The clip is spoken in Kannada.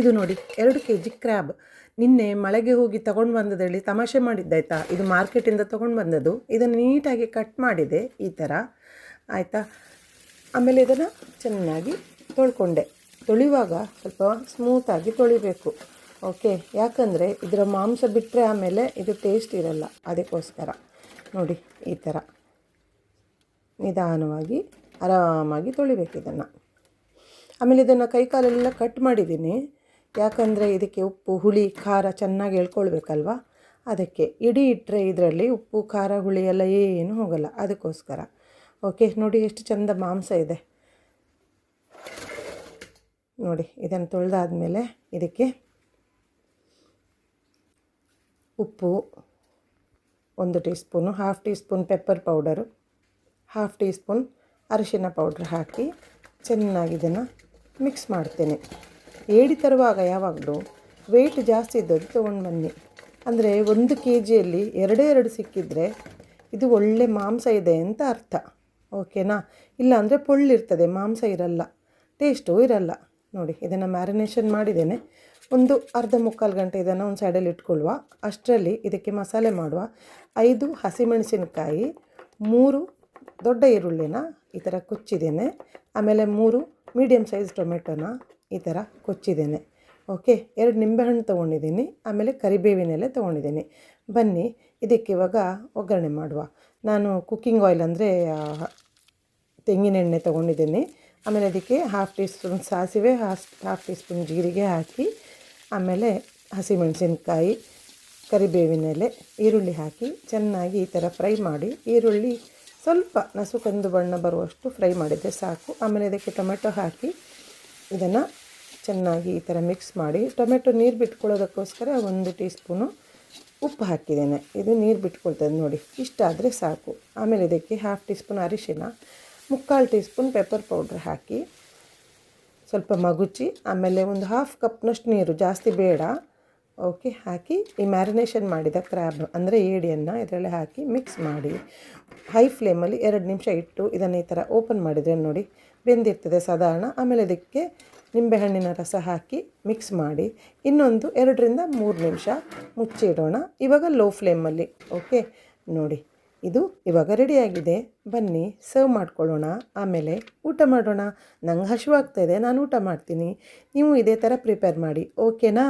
ಇದು ನೋಡಿ, ಎರಡು ಕೆ ಜಿ ಕ್ರ್ಯಾಬ್ ನಿನ್ನೆ ಮಳೆಗೆ ಹೋಗಿ ತಗೊಂಡು ಬಂದದೇಳಿ ತಮಾಷೆ ಮಾಡಿದ್ದಾಯ್ತಾ ಇದು ಮಾರ್ಕೆಟಿಂದ ತೊಗೊಂಡು ಬಂದದ್ದು. ಇದನ್ನು ನೀಟಾಗಿ ಕಟ್ ಮಾಡಿದೆ, ಈ ಥರ ಆಯಿತಾ? ಆಮೇಲೆ ಇದನ್ನು ಚೆನ್ನಾಗಿ ತೊಳ್ಕೊಂಡೆ. ತೊಳೆಯುವಾಗ ಸ್ವಲ್ಪ ಸ್ಮೂತಾಗಿ ತೊಳಿಬೇಕು. ಓಕೆ ಯಾಕಂದರೆ ಇದರ ಮಾಂಸ ಬಿಟ್ಟರೆ ಆಮೇಲೆ ಇದು ಟೇಸ್ಟ್ ಇರಲ್ಲ. ಅದಕ್ಕೋಸ್ಕರ. ನೋಡಿ, ಈ ಥರ ನಿಧಾನವಾಗಿ, ಆರಾಮಾಗಿ ತೊಳಿಬೇಕು ಇದನ್ನು. ಆಮೇಲೆ ಇದನ್ನು ಕೈಕಾಲೆಲ್ಲ ಕಟ್ ಮಾಡಿದ್ದೀನಿ. ಯಾಕಂದರೆ ಇದಕ್ಕೆ ಉಪ್ಪು, ಹುಳಿ, ಖಾರ ಚೆನ್ನಾಗಿ ಎಳ್ಕೊಳ್ಬೇಕಲ್ವ? ಅದಕ್ಕೆ ಇಡೀ ಇಟ್ಟರೆ ಇದರಲ್ಲಿ ಉಪ್ಪು, ಖಾರ, ಹುಳಿ ಎಲ್ಲ ಏನು ಹೋಗಲ್ಲ. ಅದಕ್ಕೋಸ್ಕರ. ಓಕೆ ನೋಡಿ ಎಷ್ಟು ಚಂದ ಮಾಂಸ ಇದೆ. ನೋಡಿ, ಇದನ್ನು ತೊಳೆದಾದ್ಮೇಲೆ ಇದಕ್ಕೆ ಉಪ್ಪು ಒಂದು teaspoon half teaspoon pepper powder half teaspoon ಅರಿಶಿನ ಪೌಡ್ರ್ ಹಾಕಿ ಚೆನ್ನಾಗಿ ಇದನ್ನು ಮಿಕ್ಸ್ ಮಾಡ್ತೇನೆ. ಏಡಿ ತರುವಾಗ ಯಾವಾಗಲೂ ವೆಯ್ಟ್ ಜಾಸ್ತಿ ಇದ್ದದ್ದು ತೊಗೊಂಡು ಬನ್ನಿ. ಅಂದರೆ ಒಂದು ಕೆ ಜಿಯಲ್ಲಿ ಎರಡೇ ಎರಡು ಸಿಕ್ಕಿದರೆ ಇದು ಒಳ್ಳೆ ಮಾಂಸ ಇದೆ ಅಂತ ಅರ್ಥ. ಓಕೆನಾ ಇಲ್ಲ ಅಂದರೆ ಪೊಳ್ಳಿರ್ತದೆ ಮಾಂಸ ಇರಲ್ಲ. ಟೇಸ್ಟು ಇರಲ್ಲ. ನೋಡಿ, ಇದನ್ನು ಮ್ಯಾರಿನೇಷನ್ ಮಾಡಿದ್ದೇನೆ. ಒಂದು ಅರ್ಧ ಮುಕ್ಕಾಲು ಗಂಟೆ ಇದನ್ನು ಒಂದು ಸೈಡಲ್ಲಿ ಇಟ್ಕೊಳ್ಳುವ ಅಷ್ಟರಲ್ಲಿ ಇದಕ್ಕೆ ಮಸಾಲೆ ಮಾಡುವ. ಐದು ಹಸಿಮೆಣಸಿನಕಾಯಿ, ಮೂರು ದೊಡ್ಡ ಈರುಳ್ಳಿನ ಈ ಥರ ಕೊಚ್ಚಿದ್ದೇನೆ. ಆಮೇಲೆ ಮೂರು ಮೀಡಿಯಮ್ ಸೈಜ್ ಟೊಮೆಟೊನ ಈ ಥರ ಕೊಚ್ಚಿದ್ದೇನೆ. ಓಕೆ ಎರಡು ನಿಂಬೆಹಣ್ಣು ತೊಗೊಂಡಿದ್ದೀನಿ, ಆಮೇಲೆ ಕರಿಬೇವಿನ ಎಲೆ ತೊಗೊಂಡಿದ್ದೀನಿ. ಬನ್ನಿ, ಇದಕ್ಕೆ ಇವಾಗ ಒಗ್ಗರಣೆ ಮಾಡುವ. ನಾನು ಕುಕ್ಕಿಂಗ್ ಆಯಿಲ್ ಅಂದರೆ ತೆಂಗಿನ ಎಣ್ಣೆ ತೊಗೊಂಡಿದ್ದೀನಿ. ಆಮೇಲೆ ಅದಕ್ಕೆ ಹಾಫ್ ಟೀ ಸ್ಪೂನ್ ಸಾಸಿವೆ ಹಾಫ್ ಟೀ ಸ್ಪೂನ್ ಜೀರಿಗೆ ಹಾಕಿ, ಆಮೇಲೆ ಹಸಿಮೆಣಸಿನ್ಕಾಯಿ ಕರಿಬೇವಿನ ಎಲೆ ಈರುಳ್ಳಿ ಹಾಕಿ, ಚೆನ್ನಾಗಿ ಈ ಥರ ಫ್ರೈ ಮಾಡಿ, ಈರುಳ್ಳಿ ಸ್ವಲ್ಪ ನಸು ಕಂದು ಬಣ್ಣ ಬರುವಷ್ಟು ಫ್ರೈ ಮಾಡಿದರೆ ಸಾಕು. ಆಮೇಲೆ ಇದಕ್ಕೆ ಟೊಮೆಟೊ ಹಾಕಿ ಇದನ್ನು ಚೆನ್ನಾಗಿ ಈ ಥರ ಮಿಕ್ಸ್ ಮಾಡಿ. ಟೊಮೆಟೊ ನೀರು ಬಿಟ್ಕೊಳ್ಳೋದಕ್ಕೋಸ್ಕರ ಒಂದು ಟೀ ಸ್ಪೂನು ಉಪ್ಪು ಹಾಕಿದ್ದೇನೆ. ಇದು ನೀರು ಬಿಟ್ಕೊಳ್ತದೆ ನೋಡಿ. ಇಷ್ಟ ಆದರೆ ಸಾಕು. ಆಮೇಲೆ ಇದಕ್ಕೆ ಹಾಫ್ ಟೀ ಸ್ಪೂನ್ ಅರಿಶಿನ, ಮುಕ್ಕಾಲು ಟೀ ಸ್ಪೂನ್ ಪೆಪ್ಪರ್ ಪೌಡ್ರ್ ಹಾಕಿ ಸ್ವಲ್ಪ ಮಗುಚಿ, ಆಮೇಲೆ ಒಂದು ಹಾಫ್ ಕಪ್ನಷ್ಟು ನೀರು, ಜಾಸ್ತಿ ಬೇಡ. ಓಕೆ, ಹಾಕಿ ಈ ಮ್ಯಾರಿನೇಷನ್ ಮಾಡಿದ ಕ್ರ್ಯಾಬ್ ಅಂದರೆ ಏಡಿಯನ್ನು ಇದರಲ್ಲಿ ಹಾಕಿ ಮಿಕ್ಸ್ ಮಾಡಿ ಹೈ ಫ್ಲೇಮಲ್ಲಿ ಎರಡು ನಿಮಿಷ ಇಟ್ಟು ಇದನ್ನು ಈ ಥರ ಓಪನ್ ಮಾಡಿದರೆ ನೋಡಿ ಬೆಂದಿರ್ತದೆ ಸಾಧಾರಣ. ಆಮೇಲೆ ಇದಕ್ಕೆ ನಿಂಬೆಹಣ್ಣಿನ ರಸ ಹಾಕಿ ಮಿಕ್ಸ್ ಮಾಡಿ ಇನ್ನೊಂದು ಎರಡರಿಂದ ಮೂರು ನಿಮಿಷ ಮುಚ್ಚಿಡೋಣ. ಇವಾಗ ಲೋ ಫ್ಲೇಮಲ್ಲಿ, ಓಕೆ? ನೋಡಿ, ಇದು ಇವಾಗ ರೆಡಿಯಾಗಿದೆ. ಬನ್ನಿ, ಸರ್ವ್ ಮಾಡ್ಕೊಳ್ಳೋಣ. ಆಮೇಲೆ ಊಟ ಮಾಡೋಣ. ನಂಗೆ ಹಸಿವಾಗ್ತಾಯಿದೆ ನಾನು ಊಟ ಮಾಡ್ತೀನಿ. ನೀವು ಇದೇ ಥರ ಪ್ರಿಪೇರ್ ಮಾಡಿ, ಓಕೆನಾ?